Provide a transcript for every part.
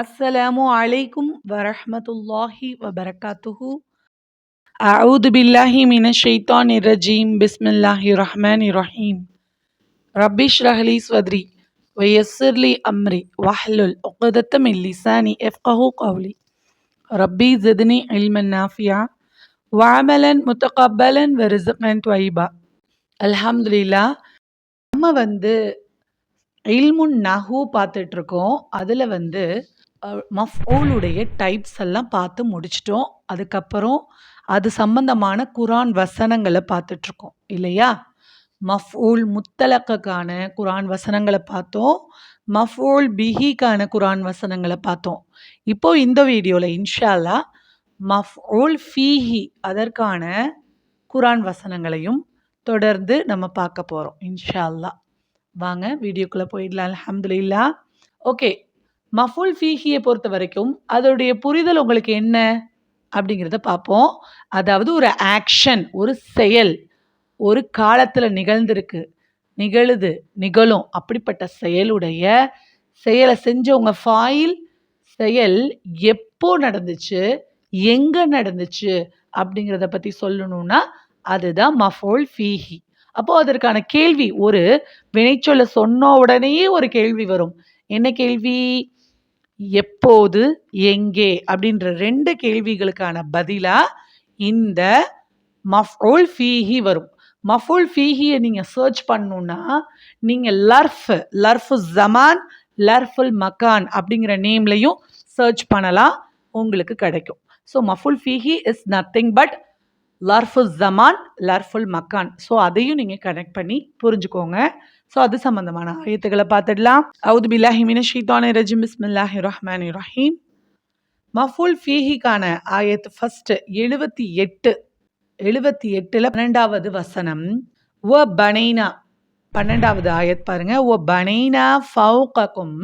அஸ்ஸலாமு அலைக்கும் வரஹமத்துல்லாஹி வபரகாத்துஹு. அவுது பில்லாஹி மின ஷெய்தான் இரஜீம் பிஸ்மில்லாஹி ரஹ்மான் இரஹீம் ரபிஷ் ரஹலி ஸ்வத்ரி. வயஸ்ஸர்லி அம்ரி. வஹ்லுல் உகதத்தம் இல்லிசானி எஃப்கஹு கவுலி ரப்பி ஜித்னி இல்மன் நாஃபியா. வாமலன் முத்தகப்பலன் வரிசகன் துவைபா. அல்ஹம்துலில்லா. நம்ம வந்து இல்முன் நஹு பார்த்துட்ருக்கோம். அதில் வந்து மஃபூலுடைய டைப்ஸ் எல்லாம் பார்த்து முடிச்சிட்டோம். அதுக்கப்புறம் அது சம்பந்தமான குரான் வசனங்களை பார்த்துட்ருக்கோம். இல்லையா? மஃபூல் முத்தலக்கான குரான் வசனங்களை பார்த்தோம். மஃபூல் பிஹிக்கான குரான் வசனங்களை பார்த்தோம். இப்போது இந்த வீடியோவில் இன்ஷால்லா மஃபூல் ஃபீஹி அதற்கான குரான் வசனங்களையும் தொடர்ந்து நம்ம பார்க்க போகிறோம் இன்ஷால்லா. வாங்க வீடியோக்குள்ளே போயிடலாம். அல்ஹம்துலில்லா. ஓகே மஃபுல் ஃபீஹியை பொறுத்த வரைக்கும் அதோடைய புரிதல் உங்களுக்கு என்ன அப்படிங்கிறத பார்ப்போம். அதாவது ஒரு ஆக்ஷன் ஒரு செயல் ஒரு காலத்தில் நிகழ்ந்திருக்கு நிகழுது நிகழும் அப்படிப்பட்ட செயலுடைய செயலை செஞ்சவங்க ஃபாயில் செயல் எப்போ நடந்துச்சு எங்கே நடந்துச்சு அப்படிங்கிறத பற்றி சொல்லணும்னா அதுதான் மஃபோல் ஃபீஹி அப்போது அதற்கான கேள்வி ஒரு வினைச்சொல்ல சொன்ன உடனேயே ஒரு கேள்வி வரும். என்ன கேள்வி? எப்போது எங்கே அப்படின்ற ரெண்டு கேள்விகளுக்கான பதிலாக இந்த மஃபோல் ஃபீஹி வரும். மஃபுல் ஃபீஹியை நீங்கள் சர்ச் பண்ணணுன்னா நீங்கள் லர்ஃப் லர்ஃபு ஜமான் லர்ஃபுல் மக்கான் அப்படிங்கிற நேம்லையும் சர்ச் பண்ணலாம் உங்களுக்கு கிடைக்கும். ஸோ மஃபுல் ஃபீஹி இஸ் நத்திங் பட் லர்ஃபுல் ஜமான் லர்ஃபுல் மக்கான் ஸோ அதையும் நீங்கள் கனெக்ட் பண்ணி புரிஞ்சுக்கோங்க. ஸோ அது சம்மந்தமான ஆயத்துக்களை பார்த்துடலாம். அவுது பில்லாஹி மின ஷீத்தானி ரஜிம். பிஸ்மில்லாஹி ரஹ்மான் ரஹீம். மஃபுல் ஃபீஹிக்கான ஆயத் ஃபஸ்ட்டு எழுபத்தி எட்டு எழுபத்தி எட்டில் பன்னெண்டாவது வசனம். ஒ பனைனா பன்னெண்டாவது ஆயத் பாருங்க. ஒ பனைனா ஃபவுகக்கும்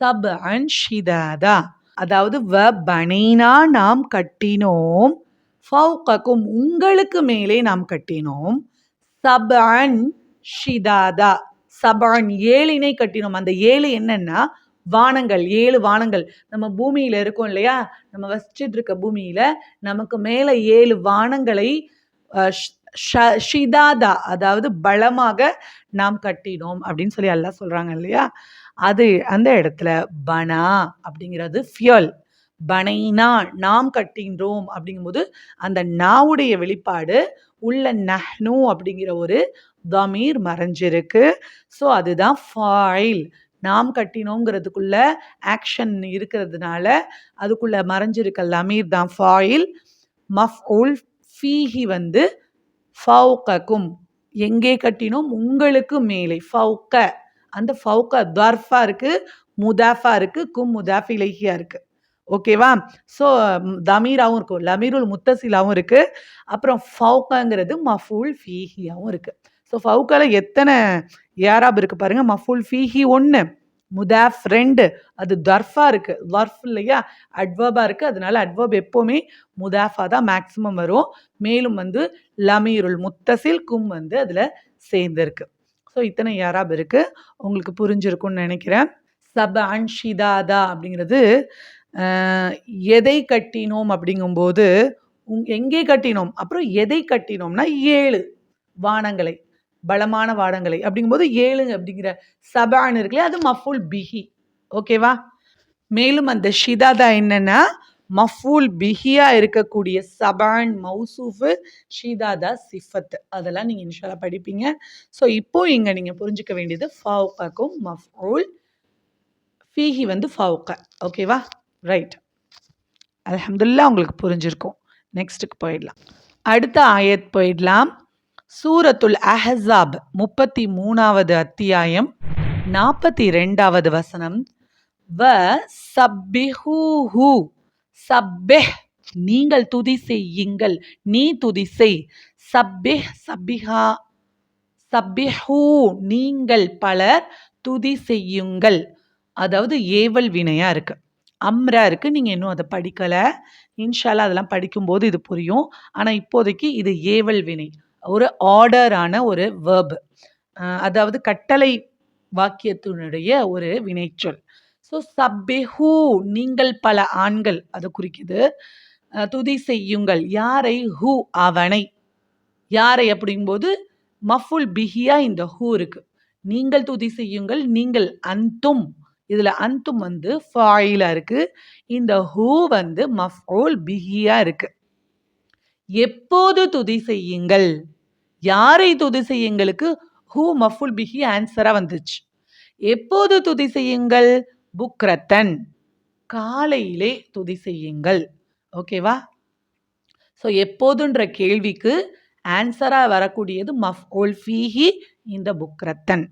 சப் அன் ஷிதாதா. அதாவது வ பனைனா நாம் கட்டினோம். ஃபவுகக்கும் உங்களுக்கு மேலே நாம் கட்டினோம். Sub an ஷிதாதா. சபான் ஏழினை கட்டினோம். அந்த ஏழு என்னன்னா வானங்கள் ஏழு வானங்கள். நம்ம பூமியில இருக்கோம் இல்லையா? நம்ம வசிச்சுட்டு இருக்க பூமியில நமக்கு மேல ஏழு வானங்களை ஷிதாதா அதாவது பலமாக நாம் கட்டினோம் அப்படின்னு சொல்லி எல்லாம் சொல்றாங்க இல்லையா? அது அந்த இடத்துல பனா அப்படிங்கிறது ஃபியல். பனைனா நாம் கட்டின்றோம் அப்படிங்கும்போது அந்த நாவுடைய வெளிப்பாடு உள்ள நஹ்னு அப்படிங்கிற ஒரு தமீர் மறைஞ்சிருக்கு. ஸோ அதுதான் ஃபாயில் நாம் கட்டினோங்கிறதுக்குள்ள ஆக்ஷன் இருக்கிறதுனால அதுக்குள்ள மறைஞ்சிருக்க லமீர் தான் ஃபாயில் மஃப் உல் ஃபீஹி வந்து ஃபவுக்கும் எங்கே கட்டினோம்? உங்களுக்கு மேலே. ஃபவுக்க. அந்த ஃபவுக்க தர்ஃபா இருக்கு முதாஃபா இருக்கு கும் முதாஃபி இலகியா இருக்கு. ஓகேவா ஸோ தமீராகவும் இருக்கும் லமீருல் முத்தசிலாவும் இருக்கு. அப்புறம் ஃபவுக்காங்கிறது மஃபூல் ஃபீஹியாகவும் இருக்குது ஸோ ஃபவுக்கால எத்தனை யாராப் இருக்குது பாருங்கள் மஃபுல் ஃபீஹி ஒன்று முதாஃப் ரெண்டு. அது தர்ஃபா இருக்குது தர்ஃப் இல்லையா? அட்வர்பாக இருக்குது அதனால அட்வர்ப் எப்போவுமே முதாஃபா தான் மேக்ஸிமம் வரும். மேலும் வந்து லமீருல் முத்தசில் கும் வந்து அதில் சேர்ந்துருக்கு. ஸோ இத்தனை யாராப் இருக்குது உங்களுக்கு புரிஞ்சிருக்கும்னு நினைக்கிறேன். சப அன்ஷிதாதா அப்படிங்கிறது எதை கட்டினோம் அப்படிங்கும்போது எங்கே கட்டினோம்? அப்புறம் எதை கட்டினோம்னா ஏழு வானங்களை. பலமான வாடங்களை அப்படிங்கும்போது ஏழுங்க அப்படிங்கிற சபான் இருக்குல்ல அது மஃபூல் பிஹி. ஓகேவா? மேலும் அந்த ஷிதாதா என்னன்னா மஃபூல் பிஹியா இருக்கக்கூடிய சபான் மௌசூஃபு ஷிதாதா சிஃபத் அதெல்லாம் நீங்கள் இன்ஷாலா படிப்பீங்க. ஸோ இப்போ இங்கே நீங்கள் புரிஞ்சுக்க வேண்டியது ஃபவுக்காக்கும் மஃபூல் ஃபீஹி வந்து ஃபவுக்க. ஓகேவா? ரைட் அலமதுல்லா உங்களுக்கு புரிஞ்சிருக்கும். நெக்ஸ்ட்டுக்கு போயிடலாம். அடுத்த ஆயத் போயிடலாம். சூரத்துல் அஹசாப் முப்பத்தி மூணாவது அத்தியாயம் நாற்பத்தி ரெண்டாவது வசனம். வ சப்பிஹூஹு சப்பெஹ் நீங்கள் துதி செய்யுங்கள் நீ துதி செய். சப்பிஹ் சப்பிஹா சப்பிஹூ நீங்கள் பலர் துதி செய்யுங்கள். அதாவது ஏவல் வினையாக இருக்குது அம்ரா இருக்குது நீங்கள் இன்னும் அதை படிக்கலை. இன்ஷால்லா அதெல்லாம் படிக்கும்போது இது புரியும். ஆனால் இப்போதைக்கு இது ஏவல் வினை. ஒரு ஆர்டரான ஒரு வேர்ப் அதாவது கட்டளை வாக்கியத்தினுடைய ஒரு வினைச்சொல். ஸோ சப்பிஹூ நீங்கள் பல ஆண்கள் அதை குறிக்குது. துதி செய்யுங்கள். யாரை? ஹூ அவனை. யாரை அப்படிங்கும்போது மஃபுல் பிஹியா இந்த ஹூ இருக்கு. நீங்கள் துதி செய்யுங்கள் நீங்கள் அந்தும் இதில் அந்தும் வந்து ஃபாயிலாக இருக்குது இந்த ஹூ வந்து மஃபோல் பிஹியாக இருக்குது எப்போது துதி செய்யுங்கள்? யாரை துதி செய்யுங்களுக்கு? ஹூ மஃபுல் பிஹி ஆன்சரா வந்துச்சு. எப்போது துதி செய்யுங்கள்? புக்ரத்தன். காலையிலே துதி செய்யுங்கள். ஓகேவா ஸோ எப்போதுன்ற கேள்விக்கு ஆன்சரா வரக்கூடியது மஃபுல் ஃபீஹி இந்த புக்ரத்தன்.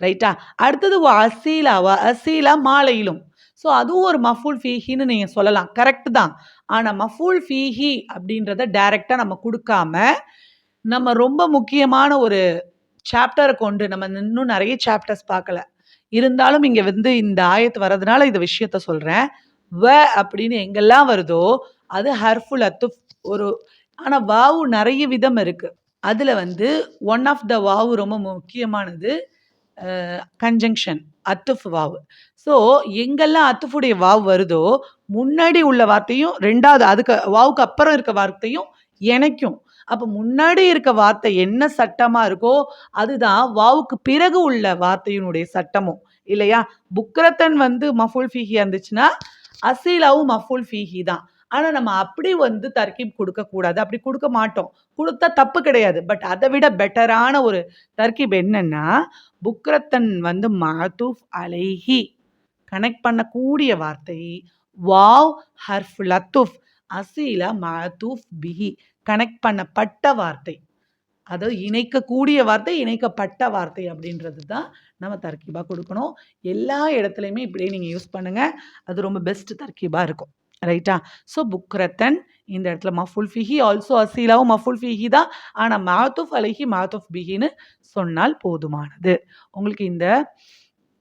ரைட்டா அடுத்தது அசீலாவா அசீலா மாலையிலும். ஸோ அதுவும் ஒரு மஃபூல் ஃபீஹின்னு நீங்கள் சொல்லலாம். கரெக்டு தான். ஆனால் மஃபூல் ஃபீஹி அப்படின்றத டைரெக்டாக நம்ம கொடுக்காம நம்ம ரொம்ப முக்கியமான ஒரு சாப்டரை கொண்டு நம்ம இன்னும் நிறைய சாப்டர்ஸ் பார்க்கல. இருந்தாலும் இங்கே வந்து இந்த ஆயத்து வர்றதுனால இந்த விஷயத்த சொல்கிறேன் வ அப்படின்னு எங்கெல்லாம் வருதோ அது ஹர்ஃபுல் அத்துஃப் ஒரு ஆனால் வாவு நிறைய விதம் இருக்குது அதில் வந்து ஒன் ஆஃப் த வாவு ரொம்ப முக்கியமானது கன்ஜங்ஷன் அத்துஃப் வாவு. ஸோ எங்கெல்லாம் அத்துஃபுடைய வாவ் வருதோ முன்னாடி உள்ள வார்த்தையும் ரெண்டாவது அதுக்கு வாவுக்கு அப்புறம் இருக்க வார்த்தையும் இணைக்கும். அப்போ முன்னாடி இருக்க வார்த்தை என்ன சட்டமாக இருக்கோ அதுதான் வாவுக்கு பிறகு உள்ள வார்த்தையினுடைய சட்டமும். இல்லையா? புக்ரத்தன் வந்து மஃபுல் ஃபீஹி இருந்துச்சுன்னா அசீலாவும் மஃபுல் ஃபீஹி தான். ஆனால் நம்ம அப்படி வந்து தர்கீப் கொடுக்கக்கூடாது அப்படி கொடுக்க மாட்டோம். கொடுத்தா தப்பு கிடையாது. பட் அதை விட பெட்டரான ஒரு தர்கீப் என்னன்னா புக்ரத்தன் வந்து மாதூஃப் அலைஹி. கனெக்ட் பண்ணக்கூடிய வார்த்தை வாவ் ஹர்ஃப் லத்துஃப் அசீல மதூஃப் பிஹி கனெக்ட் பண்ணப்பட்ட வார்த்தை. அது இணைக்கக்கூடிய வார்த்தை இணைக்கப்பட்ட வார்த்தை அப்படின்றது தான் நம்ம தர்கீபாக கொடுக்கணும். எல்லா இடத்துலையுமே இப்படியே நீங்கள் யூஸ் பண்ணுங்கள் அது ரொம்ப பெஸ்ட் தர்கீபாக இருக்கும். ரைட்டா ஸோ புக்ரத்தன் இந்த இடத்துல மஃபுல் ஃபிஹி ஆல்சோ அசீலாவும் மஃபுல் ஃபிஹி தான். ஆனால் மாத்துஃப் அலஹி மாத்துஃப் பிஹின்னு சொன்னால் போதுமானது. உங்களுக்கு இந்த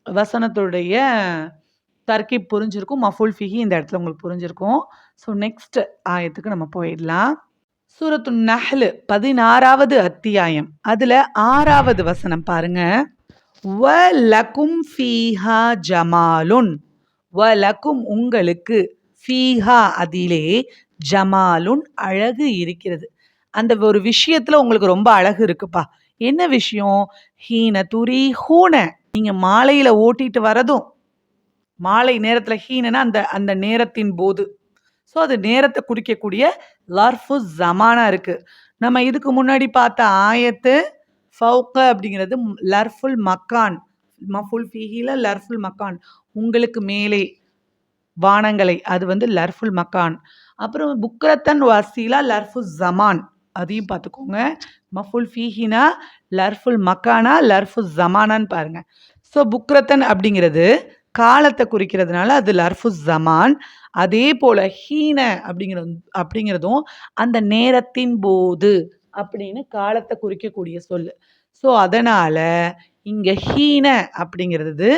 வசனத்துடைய தர்கீப் புரிஞ்சிருக்கும் மஃபுல் ஃபிஹி இந்த இடத்துல உங்களுக்கு புரிஞ்சிருக்கும். ஸோ நெக்ஸ்ட் ஆயத்துக்கு நம்ம போயிடலாம். சூரத்து நஹ்லு பதினாறாவது அத்தியாயம். அதில் ஆறாவது வசனம் பாருங்க. வ லகும் ஃபீஹா ஜமாலுன். வ லகும் உங்களுக்கு ஃபீஹா அதிலே ஜமாலுன் அழகு இருக்கிறது. அந்த ஒரு விஷயத்தில் உங்களுக்கு ரொம்ப அழகு இருக்குப்பா. என்ன விஷயம்? ஹீன துரி ஹூன நீங்கள் மாலையில் ஓட்டிட்டு வரதும் மாலை நேரத்தில் ஹீனனா அந்த அந்த நேரத்தின் போது. ஸோ அது நேரத்தை குறிக்கக்கூடிய லர்ஃபு ஜமானா இருக்குது நம்ம இதுக்கு முன்னாடி பார்த்த ஆயத்து ஃபவுக்க அப்படிங்கிறது லர்ஃபுல் மக்கான். மஃபுல் ஃபீஹில லர்ஃபுல் மக்கான். உங்களுக்கு மேலே வானங்களை அது வந்து லர்ஃபுல் மக்கான். அப்புறம் புக்ரத்தன் வசீலா லர்ஃபு ஜமான். அதையும் பார்த்துக்கோங்க. மஃபுல் ஃபீஹினா லர்ஃபுல் மக்கானா லர்ஃபு ஜமானான்னு பாருங்கள் ஸோ புக்ரத்தன் அப்படிங்கிறது காலத்தை குறிக்கிறதுனால அது லர்ஃபு ஜமான். அதே போல் ஹீன அப்படிங்கிற அப்படிங்கிறதும் அந்த நேரத்தின் போது அப்படின்னு காலத்தை குறிக்கக்கூடிய சொல். ஸோ அதனால் இங்கே ஹீன அப்படிங்கிறது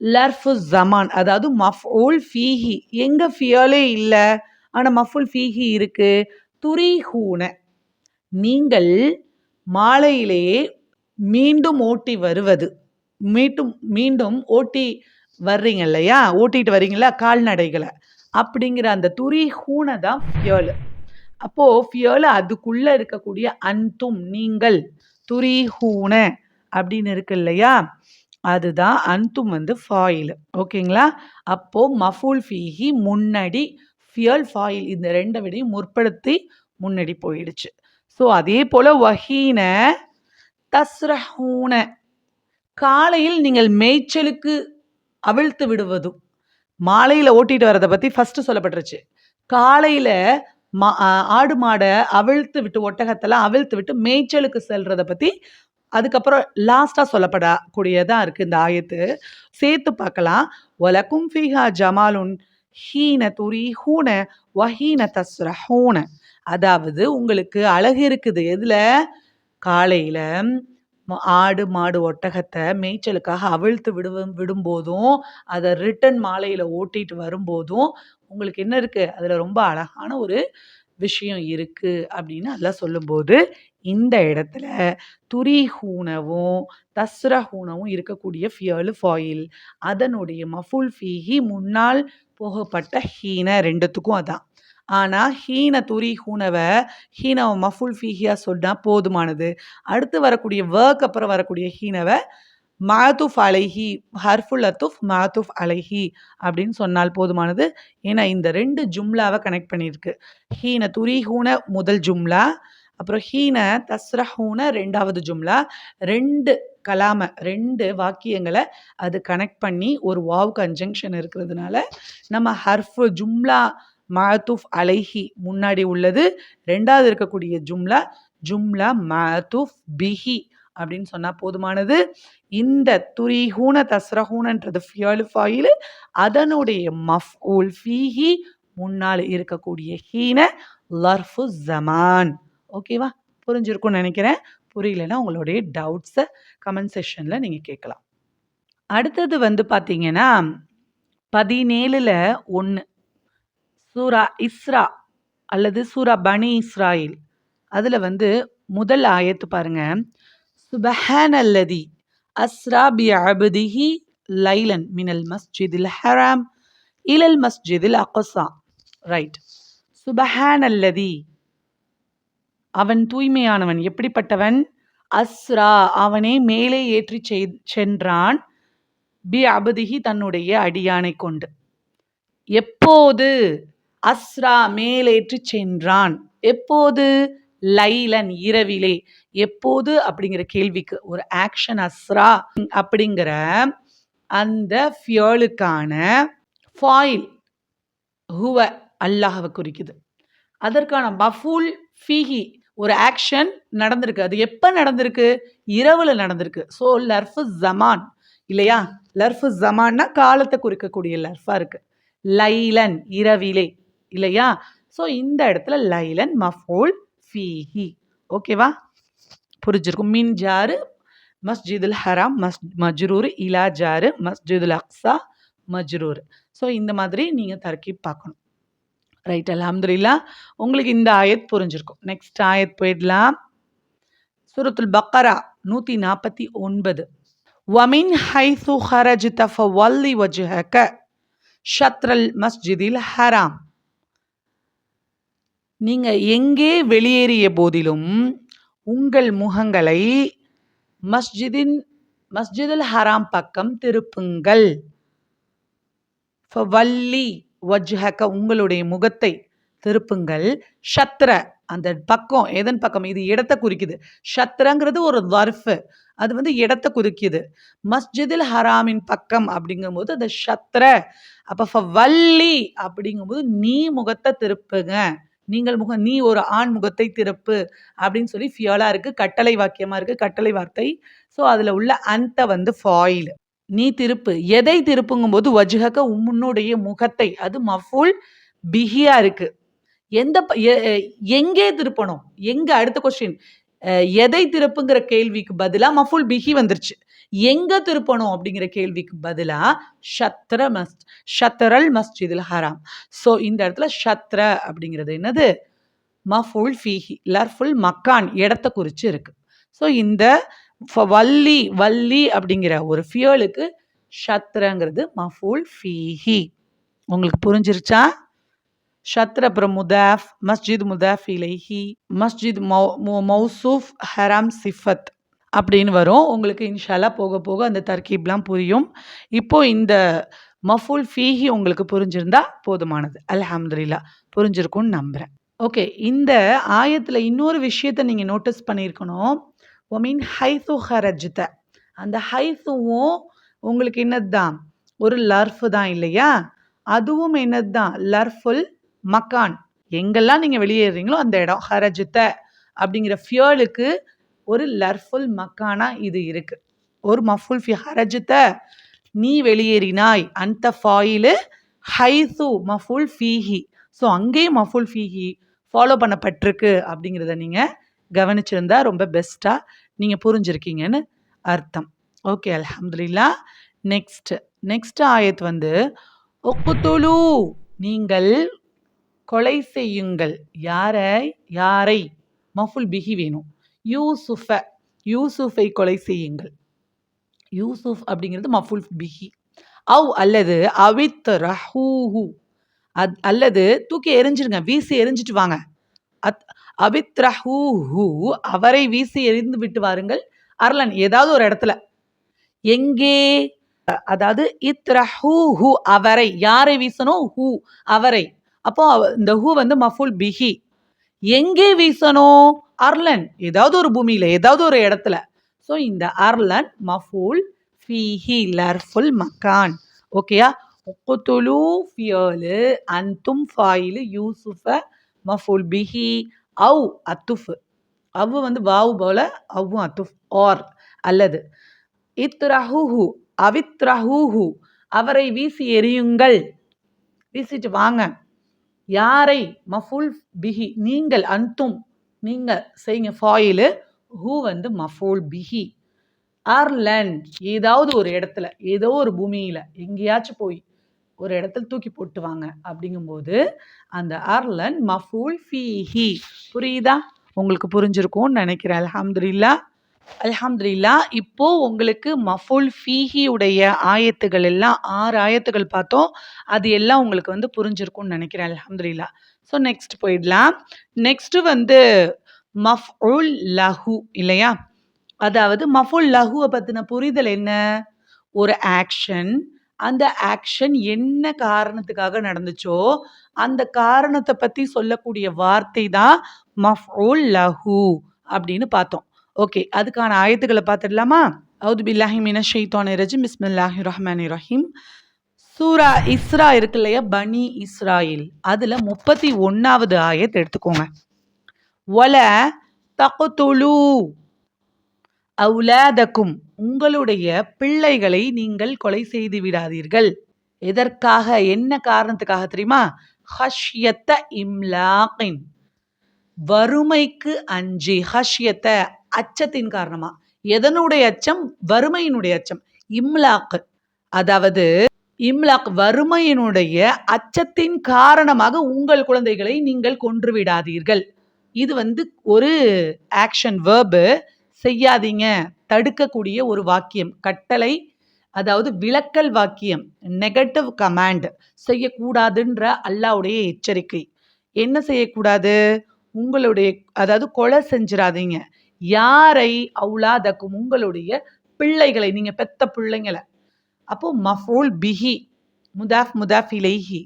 லர்ஃபு ஜமான். அதாவது மஃபூல் ஃபீஹி. எங்கே ஃபியலே இல்லை ஆனால் மஃபுல் ஃபீஹி இருக்குது துரிஹூன. நீங்கள் மாலையிலேயே மீண்டும் ஓட்டி வருவது. மீண்டும் மீண்டும் ஓட்டி வர்றீங்க இல்லையா? ஓட்டிட்டு வர்றீங்களா கால்நடைகளை. அப்படிங்கிற அந்த துரி ஹூனை தான் ஃபியல் அப்போது ஃபியல் அதுக்குள்ளே இருக்கக்கூடிய அன்தும் நீங்கள் துரி ஹூன அப்படின்னு இருக்கு இல்லையா? அதுதான் அன்தும் வந்து ஃபாயில் ஓகேங்களா? அப்போது மஃபூல் ஃபீஹி முன்னாடி ஃபியல் ஃபாயில் இந்த ரெண்டை விடையும் முற்படுத்தி முன்னாடி போயிடுச்சு. ஸோ அதே போல் வஹீன தஸ்ரஹூன காலையில் நீங்கள் மேய்ச்சலுக்கு அவிழ்த்து விடுவதும் மாலையில் ஓட்டிட்டு வரதை பற்றி ஃபஸ்ட்டு சொல்லப்பட்டுருச்சு. காலையில் மா ஆடு மாடை அவிழ்த்து விட்டு ஒட்டகத்தெல்லாம் அவிழ்த்து விட்டு மேய்ச்சலுக்கு செல்றதை பற்றி அதுக்கப்புறம் லாஸ்ட்டாக சொல்லப்படக்கூடியதாக இருக்குது இந்த ஆயத்து. சேர்த்து பார்க்கலாம். ஒலக்கும் ஃபீஹா ஜமாலுன் ஹீன துரி ஹூன வஹீன தஸ்ர ஹூன அதாவது உங்களுக்கு அழகு இருக்குது. எதில்? காலையில் ஆடு மாடு ஒட்டகத்தை மேய்ச்சலுக்காக அவிழ்த்து விடுவோம் விடும்போதும் அதை ரிட்டன் மாலையில் ஓட்டிட்டு வரும்போதும் உங்களுக்கு என்ன இருக்குது அதில் ரொம்ப அழகான ஒரு விஷயம் இருக்குது அப்படின்னு அதெல்லாம் சொல்லும்போது இந்த இடத்துல துரி ஹூனவும் தஸ்ர ஹூனவும் இருக்கக்கூடிய ஃபியலு ஃபாயில் அதனுடைய மஃபுல் ஃபீஹி முன்னால் போகப்பட்ட ஹீன ரெண்டுத்துக்கும் அதான். ஆனால் ஹீன துரி ஹூனவை ஹீனவை மஃபுல் ஃபீஹியா சொன்னால் போதுமானது. அடுத்து வரக்கூடிய ஒர்க் அப்புறம் வரக்கூடிய ஹீனவை மாத்துஃப் அலைஹி ஹர்ஃபுல் அத்துஃப் மாத்துஃப் அலைஹி அப்படின்னு சொன்னால் போதுமானது. ஏன்னா இந்த ரெண்டு ஜும்லாவை கனெக்ட் பண்ணியிருக்கு. ஹீன துரி ஹூன முதல் ஜும்லா அப்புறம் ஹீன தஸ்ரஹூன ரெண்டாவது ஜும்லா. ரெண்டு கலாம ரெண்டு வாக்கியங்களை அது கனெக்ட் பண்ணி ஒரு வாவ் கன்ஜங்ஷன் இருக்கிறதுனால நம்ம ஹர்ஃபு ஜும்லா மாத்துஃப் அலைஹி முன்னாடி உள்ளது. ரெண்டாவது இருக்கக்கூடிய ஜும்லா ஜும்லா மாத்துஃப் பிஹி அப்படின்னு சொன்னால் போதுமானது. இந்த துரிஹூன தஸ்ரஹூனன்றது ஃபியல் ஃபாயில் அதனுடைய மஃப் உல் ஃபீஹி முன்னால் இருக்கக்கூடிய ஹீன லர்ஃபு ஜமான். ஓகேவா? புரிஞ்சிருக்கும்னு நினைக்கிறேன். புரியலன்னா உங்களுடைய டவுட்ஸை கமெண்ட் செஷனில் நீங்கள் கேட்கலாம். அடுத்தது வந்து பார்த்தீங்கன்னா பதினேழில் ஒன்று சூரா இஸ்ரா அல்லது சூரா பனி இஸ்ராயில். அதில் வந்து முதல் ஆயத்து பாருங்க. சுபஹான் அல்லதி அஸ்ரா பி அபுதிஹி லைலன் மினல் மஸ்ஜிதில் ஹராம் இலல் மஸ்ஜிதில் அகசா. ரைட் சுபஹான் அல்லதி அவன் தூய்மையானவன் எப்படிப்பட்டவன்? அஸ்ரா அவனே மேலே ஏற்றி சென்றான். பி அபதிகி தன்னுடைய அடியானை கொண்டு. எப்போது? அஸ்ரா மேலேற்றி சென்றான். எப்போது? லைலன் இரவிலே. எப்போது? அப்படிங்கிற கேள்விக்கு ஒரு ஆக்ஷன் அஸ்ரா அப்படிங்கிற அந்த ஃபியோலுக்கான ஃபாயில் ஹுவ அல்லாஹவை குறிக்குது. அதற்கான மஃபூல் ஃபீஹி ஒரு ஆக்ஷன் நடந்திருக்கு. அது எப்போ நடந்திருக்கு? இரவில் நடந்திருக்கு. ஸோ லர்ஃபு ஜமான் இல்லையா? லர்ஃபு ஜமான்னா காலத்தை குறிக்கக்கூடிய லர்ஃபாக இருக்குது லைலன் இரவிலே. இல்லையா? ஸோ இந்த இடத்துல லைலன் மஃபோல் ஃபீஹி ஓகேவா புரிஞ்சிருக்கும். மின் ஜாரு மஸ்ஜிதுல் ஹராம் மஸ் மஜ்ரூர் இலா ஜாரு மஸ்ஜிதுல் அக்ஸா மஜ்ரூர் ஸோ இந்த மாதிரி நீங்கள் தர்க்கி பார்க்கணும். ரைட் அலமதுல்லா உங்களுக்கு இந்த ஆயத் புரிஞ்சிருக்கும். நெக்ஸ்ட் ஆயத் போயிடலாம். சுரத்துல் பக்கரா நூற்றி நாற்பத்தி ஒன்பது. வமின் ஹைசு ஹரஜ் தஃப வல்லி வஜ்ஹக ஷத்ரல் மஸ்ஜிதில் ஹராம் நீங்கள் எங்கே வெளியேறிய போதிலும் உங்கள் முகங்களை மஸ்ஜிதின் மஸ்ஜிதுல் ஹராம் பக்கம் திருப்புங்கள். வல்லி வஜ்ஹக உங்களுடைய முகத்தை திருப்புங்கள். ஷத்ர அந்த பக்கம் எதன் பக்கம் இது இடத்தை குறிக்குது. ஷத்ரங்கிறது ஒரு வர்ஃபு அது வந்து இடத்தை குறிக்குது. மஸ்ஜிதில் ஹராமின் பக்கம் அப்படிங்கும்போது அந்த ஷத்ர அப்போ வல்லி அப்படிங்கும்போது நீ முகத்தை திருப்புங்க. நீங்கள் முகம் நீ ஒரு ஆண் முகத்தை திருப்பு அப்படின்னு சொல்லி ஃபியோலாக இருக்குது கட்டளை வாக்கியமாக இருக்குது கட்டளை வார்த்தை. ஸோ அதில் உள்ள அந்த வந்து ஃபாயில் நீ திருப்பு. எதை திருப்புங்கும்போது வஜுகக்க உன்னுடைய முகத்தை அது மஃபுல் பிகியாக இருக்குது எந்த எங்கே திருப்பணும்? எங்கே? அடுத்த கொஸ்டின் எதை திருப்புங்கிற கேள்விக்கு பதிலாக மஃபுல் பிஹி வந்துருச்சு. எங்க திருப்பணும் அப்படிங்கிற கேள்விக்கு பதிலாக ஷத்ர மஸ்ட் ஷத்ரல் மஸ்ஜிதுல் ஹராம். ஸோ இந்த இடத்துல ஷத்ர அப்படிங்கிறது என்னது? மஃபுல் ஃபீஹி லர்ஃபுல் மக்கான் இடத்த குறித்து இருக்கு. ஸோ இந்த வள்ளி வள்ளி அப்படிங்கிற ஒரு ஃபியோலுக்கு ஷத்ரங்கிறது மஃபுல் ஃபீஹி. உங்களுக்கு புரிஞ்சிருச்சா? ஷத்ர அப்புறம் முதாஃப் மஸ்ஜித் முதாஃப் இலைஹி மஸ்ஜித் மௌசூஃப் ஹராம் சிஃபத் அப்படின்னு வரும். உங்களுக்கு இன்ஷாலா போக போக அந்த தர்கீப்லாம் புரியும். இப்போது இந்த மஃபுல் ஃபீஹி உங்களுக்கு புரிஞ்சிருந்தா போதுமானது. அலஹம்துல்லா புரிஞ்சிருக்கும்னு நம்புகிறேன் ஓகே இந்த ஆயத்தில் இன்னொரு விஷயத்தை நீங்கள் நோட்டீஸ் பண்ணியிருக்கணும். ஒமீன் ஹைசு ஹரஜ்த. அந்த ஹைசுவும் உங்களுக்கு என்னது தான் ஒரு லர்ஃப் தான் இல்லையா? அதுவும் என்னது தான் லர்ஃபுல் மக்கான். எங்கெல்லாம் நீங்கள் வெளியேறீங்களோ அந்த இடம் ஹரஜித்த அப்படிங்கிற ஃபியோலுக்கு ஒரு லர்ஃபுல் மக்கானா இது இருக்கு. ஒரு மஃபுல் ஃபி ஹரஜித்த நீ வெளியேறினாய். அந்த ஃபாயிலு ஹைசு மஃபுல் ஃபீஹி. ஸோ அங்கேயும் மஃபுல் ஃபீஹி ஃபாலோ பண்ணப்பட்டிருக்கு அப்படிங்கிறத நீங்கள் கவனிச்சிருந்தா ரொம்ப பெஸ்ட்டாக நீங்கள் புரிஞ்சிருக்கீங்கன்னு அர்த்தம். ஓகே அலமதுல்லா நெக்ஸ்ட் நெக்ஸ்ட் ஆயத் வந்து ஒக்குத்துலு நீங்கள் கொலை செய்யுங்கள். யாரை? யாரை? மஃபுல் பிஹி வேணும் யூசுஃப யூசுஃபை கொலை செய்யுங்கள். யூசுஃப் அப்படிங்கிறது மஃபுல் பிஹி. அவ் அல்லது அவித் ரஹூஹு அத் அல்லது தூக்கி எரிஞ்சிருங்க வீசி எரிஞ்சிட்டு வாங்க. அத் அவித் ரஹூஹு அவரை வீசி எறிந்து விட்டு வாருங்கள். அர்லன் ஏதாவது ஒரு இடத்துல. எங்கே? அதாவது இத்ரஹூ ஹூ அவரை. யாரை வீசணும்? ஹூ அவரை. அப்போ இந்த ஹூ வந்து மஃபுல் பிஹி. எங்கே வீசணும் அர்லன். ஏதாவது ஒரு பூமியில ஏதாவது ஒரு இடத்துல. ஸோ இந்த அர்லன் மஃபூல் ஃபீஹி லர்ஃபுல் மக்கான். ஓகேயா உக்குத்துலு ஃபியலு அன்தும் ஃபாயிலு யூசுஃப மஃபுல் பிஹி. அவ் அத்துஃப். அவ்வு வந்து வாவு போல அவ்வும் அத்துஃப். ஆர் அல்லது. இத்ரஹூஹு அவித்ரஹூஹு. அவரை வீசி எறியுங்கள். வீசிட்டு வாங்க. யாரை மஃபுல் பிஹி நீங்கள் அன்தும் நீங்கள் செய்யுங்க ஃபாயிலு ஹூ வந்து மஃபூல் பிஹி. அர்லன் ஏதாவது ஒரு இடத்துல ஏதோ ஒரு பூமியில் எங்கேயாச்சும் போய் ஒரு இடத்துல தூக்கி போட்டுவாங்க அப்படிங்கும்போது அந்த அர்லன் மஃபூல் ஃபீஹி. புரியுதா? உங்களுக்கு புரிஞ்சிருக்கும்னு நினைக்கிறேன். அலமதுல்லா அல்ஹம்துலில்லா இப்போ உங்களுக்கு மஃபுல் ஃபீஹியுடைய ஆயத்துகள் எல்லாம் ஆறு ஆயத்துகள் பார்த்தோம். அது எல்லாம் உங்களுக்கு வந்து புரிஞ்சிருக்கும்னு நினைக்கிறேன் அல்ஹம்துலில்லா ஸோ நெக்ஸ்ட் போயிடலாம். நெக்ஸ்ட் வந்து மஃப் உல் லஹு இல்லையா? அதாவது மஃபுல் லஹுவை பற்றின புரிதல் என்ன? ஒரு ஆக்ஷன் அந்த ஆக்ஷன் என்ன காரணத்துக்காக நடந்துச்சோ அந்த காரணத்தை பற்றி சொல்லக்கூடிய வார்த்தை தான் மஃபுல் லஹு அப்படின்னு பார்த்தோம். ஓகே அதுக்கான ஆயத்துக்களை பார்த்துடலாமா? அவுது பில்லாஹி மின ஷெய்தானி ரஜிம். பிஸ்மில்லாஹி ரஹ்மான் ரஹீம். சூரா இஸ்ரா இருக்கு இல்லையா? பனி இஸ்ராயில். அதில் முப்பத்தி ஒன்றாவது ஆயத்தை எடுத்துக்கோங்க. ஒல தகுத்துலு அவுலாதக்கும். உங்களுடைய பிள்ளைகளை நீங்கள் கொலை செய்து விடாதீர்கள். எதற்காக? என்ன காரணத்துக்காக தெரியுமா? ஹஷ்யத்த இம்லாகின் வறுமைக்கு அஞ்சி. ஹஷ்யத்த அச்சத்தின் காரணமா? எதனுடைய அச்சம்? வறுமையினுடைய அச்சம். இம்லாக்கு. அதாவது இம்லாக் வறுமையினுடைய அச்சத்தின் காரணமாக உங்கள் குழந்தைகளை நீங்கள் கொன்று விடாதீர்கள் இது வந்து ஒரு ஆக்ஷன் வேர்பு செய்யாதீங்க. தடுக்கக்கூடிய ஒரு வாக்கியம். கட்டளை அதாவது விளக்கல் வாக்கியம். நெகட்டிவ் கமாண்ட் செய்யக்கூடாதுன்ற அல்லாவுடைய எச்சரிக்கை. என்ன செய்யக்கூடாது? உங்களுடைய அதாவது கொலை செஞ்சிடாதீங்க யாரை அவுலாதக்கும் உங்களுடைய பிள்ளைகளை நீங்க பெத்த பிள்ளைங்களை. அப்போ மஃபூல் பிஹி முதாஃப் முதாஃப் இலைஹி.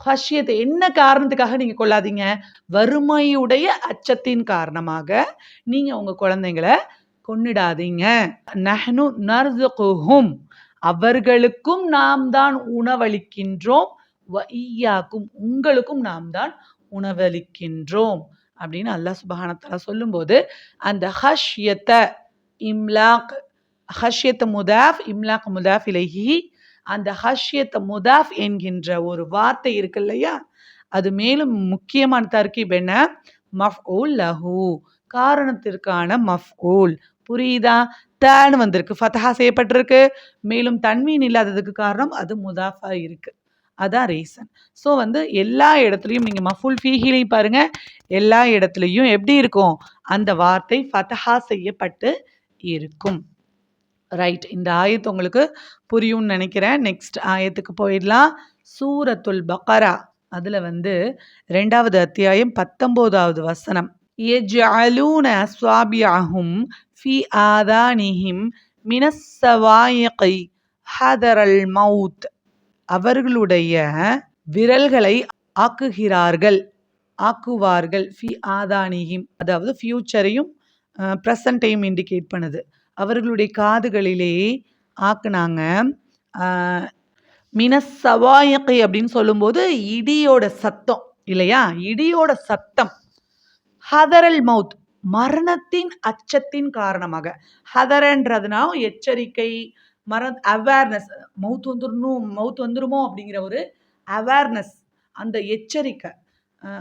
ஹஷ்யத்தை என்ன காரணத்துக்காக நீங்க கொள்ளாதீங்க? வறுமையுடைய அச்சத்தின் காரணமாக நீங்க உங்க குழந்தைங்களை கொன்னிடாதீங்க. நஹ்னு நர்துகுஹும் அவர்களுக்கும் நாம் தான் உணவளிக்கின்றோம். உங்களுக்கும் நாம் தான் உணவளிக்கின்றோம். அப்படின்னு அல்லாஹ் சுபஹானத்தாலா சொல்லும்போது அந்த ஹஷ்யத்த இம்லாக் ஹஷ்யத்த முதாஃப் இம்லாக் முதாஃப் இலகி அந்த ஹஷ்யத்த முதாஃப் என்கின்ற ஒரு வார்த்தை இருக்கு இல்லையா? அது மேலும் முக்கியமான தர்கீப் என்ன? ஊல் லஹு காரணத்திற்கான மஃஊல் புரியுதா? தேன்னு வந்திருக்கு. ஃபத்தஹா செய்யப்பட்டிருக்கு. மேலும் தன்மீன் இல்லாததுக்கு காரணம் அது முதாஃபா இருக்கு. அதான் ரீசன் ஸோ வந்து எல்லா இடத்துலையும் நீங்கள் மஃபுல் ஃபீஹிலையும் பாருங்கள் எல்லா இடத்துலையும் எப்படி இருக்கும்? அந்த வார்த்தை ஃபதஹா செய்யப்பட்டு இருக்கும். ரைட் இந்த ஆயத்து உங்களுக்கு புரியும்னு நினைக்கிறேன். நெக்ஸ்ட் ஆயத்துக்கு போயிடலாம். சூரத்துல் பக்கரா. அதில் வந்து ரெண்டாவது அத்தியாயம் பத்தொம்போதாவது வசனம். எஜ்அலூன அஸ்வாபியாகும் ஃபி ஆதானிஹிம் மினஸ்ஸவாயிகை ஹதரல் மவுத். அவர்களுடைய விரல்களை ஆக்குகிறார்கள். ஆக்குவார்கள். ஃபி ஆதானியும் அதாவது ஃபியூச்சரையும் ப்ரெசண்ட்டையும் இண்டிகேட் பண்ணுது. அவர்களுடைய காதுகளிலே ஆக்குனாங்க. மினசவாயக்கை அப்படின்னு சொல்லும்போது இடியோட சத்தம் இல்லையா? இடியோட சத்தம். ஹதரல் மவுத் மரணத்தின் அச்சத்தின் காரணமாக. ஹதரன்றதுனா எச்சரிக்கை மர அவேர்னஸ் மவுத் வந்துடணும் மவுத் வந்துருமோ அப்படிங்கிற ஒரு அவேர்னஸ் அந்த எச்சரிக்கை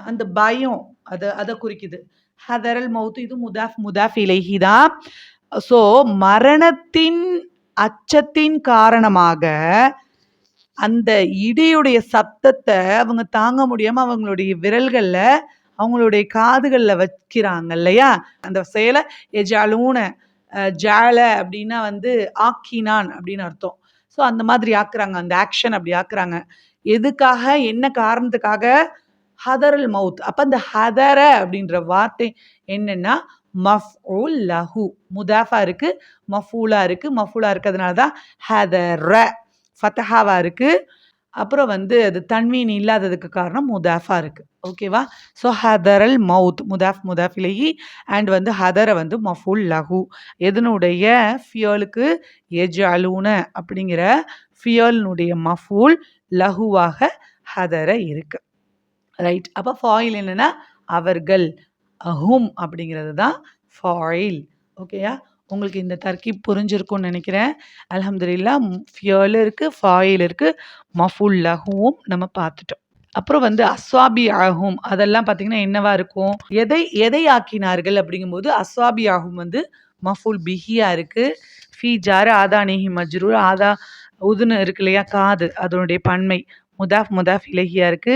அந்த பயம் அதை அதை குறிக்குது. ஹதரல் மவுத் இது முதாஃப் முதாஃப் இலகி தான். ஸோ மரணத்தின் அச்சத்தின் காரணமாக அந்த இடியுடைய சத்தத்தை அவங்க தாங்க முடியாமல் அவங்களுடைய விரல்களில் அவங்களுடைய காதுகளில் வைக்கிறாங்க இல்லையா? அந்த செயலை எஜாலூன ஜால அப்படின்னா வந்து ஆக்கினான் அப்படின்னு அர்த்தம். ஸோ அந்த மாதிரி ஆக்குறாங்க. அந்த ஆக்ஷன் அப்படி ஆக்குறாங்க. எதுக்காக? என்ன காரணத்துக்காக? ஹதரல் மவுத். அப்போ அந்த ஹதர அப்படின்ற வார்த்தை என்னென்னா மஃபூல் லஹு. முதாஃபா இருக்குது மஃபூலாக இருக்குது மஃபூலாக இருக்கிறதுனால தான் ஹதர ஃபத்தஹாவாக இருக்குது அப்புறம் வந்து அது தன்வீன் இல்லாததுக்கு காரணம் முதாஃபாக இருக்குது ஓகேவா ஸோ ஹதரல் மவுத் முதாஃப் முதாஃபிலேயி அண்ட் வந்து ஹதரை வந்து மஃபுல் லஹு. எதனுடைய ஃபியலுக்கு எஜ் அலூன அப்படிங்கிற ஃபியல்னுடைய மஃபூல் லஹுவாக ஹதர இருக்குது ரைட் அப்போ ஃபாயில் என்னென்னா அவர்கள் அஹும் அப்படிங்கிறது தான் ஃபாயில் ஓகேயா உங்களுக்கு இந்த தர்கீப் புரிஞ்சிருக்கும்னு நினைக்கிறேன். அலமதுல்லா ஃபியல் இருக்குது ஃபாயில் இருக்குது மஃபுல்லஹுவும் நம்ம பார்த்துட்டோம். அப்புறம் வந்து அஸ்வாபி ஆகும் அதெல்லாம் பார்த்தீங்கன்னா என்னவா இருக்கும்? எதை எதை ஆக்கினார்கள் அப்படிங்கும்போது அஸ்வாபி ஆகும் வந்து மஃபுல் பிஹியா இருக்கு. ஃபி ஜாரு ஆதா நேஹி மஜ்ரூர். ஆதா உதுன்னு இருக்கு இல்லையா? காது அதனுடைய பன்மை. முதாஃப் முதாஃப் இலகியா இருக்கு.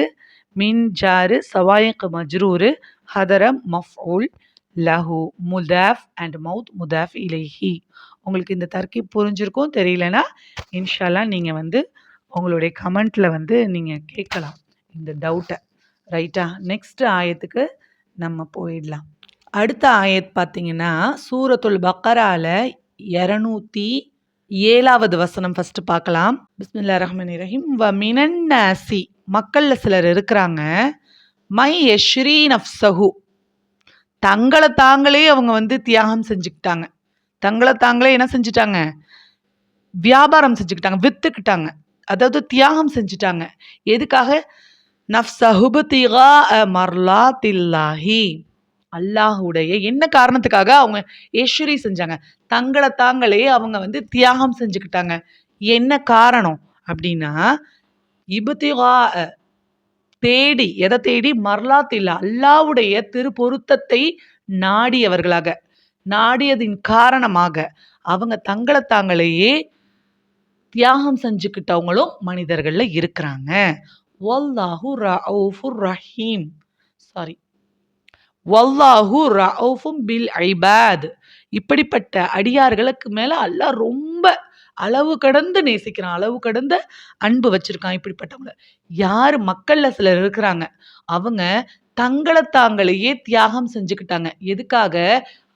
மின் ஜாரு சவாயக் மஜ்ரூரு. ஹதரம் மஃபூல். லஹு முதாஃப் அண்ட் மவுத் முதாஃப் இலைஹி. உங்களுக்கு இந்த தர்க்கி புரிஞ்சிருக்கும் தெரியலனா இன்ஷால்லா நீங்கள் வந்து உங்களுடைய கமெண்ட்டில் வந்து நீங்கள் கேட்கலாம் இந்த டவுட்டை ரைட்டா நெக்ஸ்ட் ஆயத்துக்கு நம்ம போயிடலாம். அடுத்த ஆயத் பார்த்தீங்கன்னா சூரத்துல் பக்கரால இரநூத்தி ஏழாவது வசனம் ஃபஸ்ட்டு பார்க்கலாம் பிஸ்மில்லா ரஹ்மன் ரஹீம். வ மினன்னாசி மக்களில் சிலர் இருக்கிறாங்க. மை எஷ்ரீ நஃப்சஹு தங்களை தாங்களே அவங்க வந்து தியாகம் செஞ்சுக்கிட்டாங்க. தங்களை தாங்களே என்ன செஞ்சுட்டாங்க? வியாபாரம் செஞ்சுக்கிட்டாங்க வித்துக்கிட்டாங்க. அதாவது தியாகம் செஞ்சுட்டாங்க. எதுக்காக? நஃப்சஹுபதிகா மர்லா தில்லாஹி அல்லாஹுடைய என்ன காரணத்துக்காக அவங்க ஏஸ்வரி செஞ்சாங்க? தங்களை தாங்களே அவங்க வந்து தியாகம் செஞ்சுக்கிட்டாங்க. என்ன காரணம் அப்படின்னா இபுத்திகா தேடி எதை தேடி? மர்லாத்தில்லா அல்லாவுடைய திருப்பொருத்தத்தை நாடியவர்களாக. நாடியதின் காரணமாக அவங்க தங்களை தாங்களையே தியாகம் செஞ்சுக்கிட்டவங்களும் மனிதர்களில் இருக்கிறாங்க. வல்லாஹு ரவுஃபுர் ரஹீம். சாரி வல்லாஹு ரவுஃபும் பில் ஐபாத். இப்படிப்பட்ட அடியார்களுக்கு மேலே அல்லாஹ் ரொம்ப அளவு கடந்து நேசிக்கிறான் அளவு கடந்த அன்பு வச்சிருக்கான் இப்படிப்பட்டவங்க யார் மக்களில் சிலர் இருக்கிறாங்க அவங்க தங்களை தாங்களையே தியாகம் செஞ்சுக்கிட்டாங்க. எதுக்காக?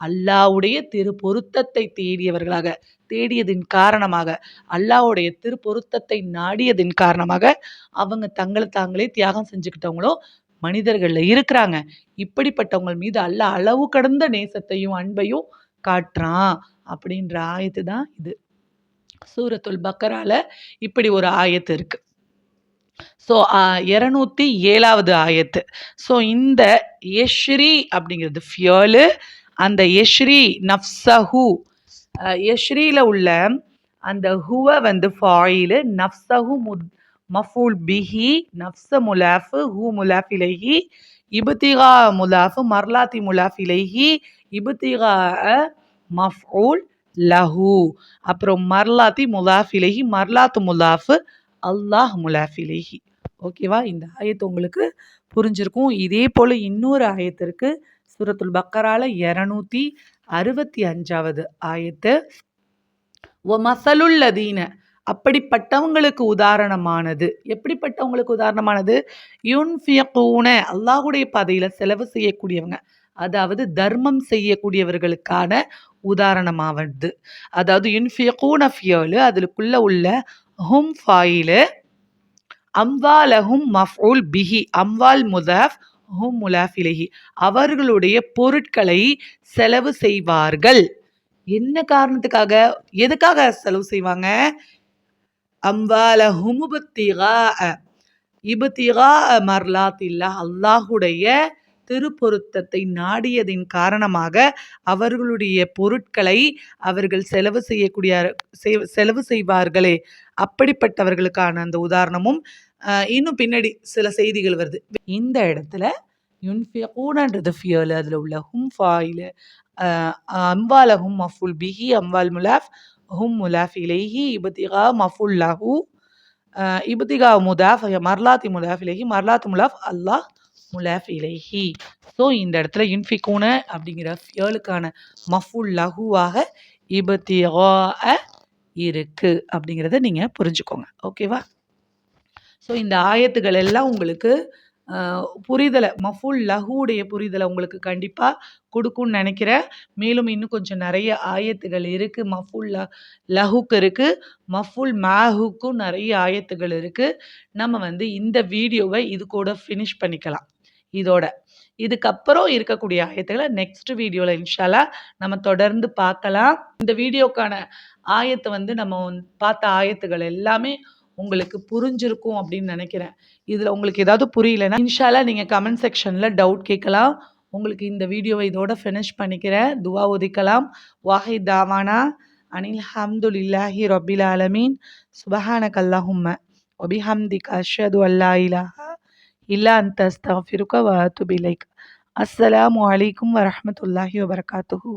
அல்லாவுடைய திரு பொருத்தத்தை தேடியவர்களாக தேடியதின் காரணமாக. அல்லாவுடைய திரு பொருத்தத்தை நாடியதின் காரணமாக அவங்க தங்களை தாங்களே தியாகம் செஞ்சுக்கிட்டவங்களும் மனிதர்களில் இருக்கிறாங்க. இப்படிப்பட்டவங்க மீது அல்ல அளவு கடந்த நேசத்தையும் அன்பையும் காட்டுறான் அப்படின்ற ஆயத்து தான் இது. சூரத்துல் பக்கரால இப்படி ஒரு ஆயத்து இருக்கு. ஸோ இரநூத்தி ஏழாவது ஆயத்து. ஸோ இந்த யஷ்ரி அப்படிங்கிறது ஃபியலு அந்த யஷ்ரி நஃப்சஹு யஷ்ரியில் உள்ள அந்த ஹுவை வந்து ஃபாயிலு நஃப்சஹு முத் மஃபூல் பிஹி நஃப்ச முலாஃபு ஹூ முலாஃப் இலகி இபுத்திகா முலாஃபு மர்லாத்தி முலாஃப் இலகி இபுத்திகா மஃபூல் லஹு. அப்புறம் மர்லாத்தி முலாஃபிலேஹி மர்லாத்து முலாஃபு அல்லாஹ் முலாஃபிலேஹி. ஓகேவா? இந்த ஆயத்து உங்களுக்கு புரிஞ்சிருக்கும். இதே போல் இன்னொரு ஆயத்திற்கு சூரத்துல் பக்கரால இரநூத்தி அறுபத்தி அஞ்சாவது ஆயத்து. ஒ மசலுல்லதீன அப்படிப்பட்டவங்களுக்கு உதாரணமானது. எப்படிப்பட்டவங்களுக்கு உதாரணமானது? யுன்ஃபியக்கூன அல்லாஹுடைய பாதையில் செலவு செய்யக்கூடியவங்க. அதாவது தர்மம் செய்யக்கூடியவர்களுக்கான உதாரணமாவது. அதாவது யுன்ஃபியகூன ஃபியலு அதுக்குள்ளே உள்ள ஹும் ஃபாயிலு அம்வாலஹும் மஃபூல் பிஹி அம்வால் முதாஃப் ஹும் முலாஃபிலஹி அவர்களுடைய பொருட்களை செலவு செய்வார்கள். என்ன காரணத்துக்காக? எதுக்காக செலவு செய்வாங்க? அம்பால ஹுமுபத்திகா இபுத்திகா மர்லாத்தில்லா அல்லாஹுடைய திருப்பொருத்தத்தை நாடியதின் காரணமாக அவர்களுடைய பொருட்களை அவர்கள் செலவு செய்யக்கூடிய செலவு செய்வார்களே. அப்படிப்பட்டவர்களுக்கான அந்த உதாரணமும் இன்னும் பின்னாடி சில செய்திகள் வருது. இந்த இடத்துல யுன்ஃபியூனன்றது ஃபியல் அதில் உள்ள ஹும் ஃபாயில் அம்பால ஹும் மஃபுல் பிஹி அம்பால் முலாஃப் ஹும் முலாஃப் இலேஹி இபத்திகா மஃபுல் லஹூ இபத்திகா முதாஃப் மர்லாத்தி முலாஃப் இலேஹி மர்லாத் முலாஃப் அல்லாஹ் முலாஃப் இலைஹி ஸோ இந்த இடத்துல இன்ஃபிகூன அப்படிங்கிற ஃபியலுக்கான மஃபுல் லகுவாக இபத்தியா இருக்கு அப்படிங்கிறத நீங்கள் புரிஞ்சுக்கோங்க. ஓகேவா ஸோ இந்த ஆயத்துகள் எல்லாம் உங்களுக்கு புரிதலை மஃபுல் லஹுடைய புரிதலை உங்களுக்கு கண்டிப்பாக கொடுக்கும்னு நினைக்கிறேன் மேலும் இன்னும் கொஞ்சம் நிறைய ஆயத்துகள் இருக்குது மஃபுல் ல லஹுக்கு இருக்குது மஃபுல் மேஹுக்கும் நிறைய ஆயத்துகள் இருக்குது நம்ம வந்து இந்த வீடியோவை இது கூட ஃபினிஷ் பண்ணிக்கலாம். இதோட. இதுக்கப்புறம் இருக்கக்கூடிய ஆயத்துகளை நெக்ஸ்ட் வீடியோவில் இன்ஷாலா நம்ம தொடர்ந்து பார்க்கலாம். இந்த வீடியோக்கான ஆயத்தை வந்து நம்ம பார்த்த ஆயத்துகள் எல்லாமே உங்களுக்கு புரிஞ்சிருக்கும் அப்படின்னு நினைக்கிறேன். இதில் உங்களுக்கு ஏதாவது புரியலன்னா இன்ஷாலா நீங்கள் கமெண்ட் செக்ஷனில் டவுட் கேட்கலாம். உங்களுக்கு இந்த வீடியோவை இதோட ஃபினிஷ் பண்ணிக்கிறேன். துவா ஒதுக்கலாம் வாஹி தாவானா. அனில் ஹம்துலில்லாஹி ரபில் ஆலமீன். சுபஹான கல்லாஹும்ம ஒபிஹம்திக் கஷது அல்லா இலாஹா இல்லா அந்த அஸ்தஃபிருக்க வ துபிலைக் அஸ்ஸலாமு அலைக்கும் வரஹமத்துல்லாஹி வபரகாத்துஹூ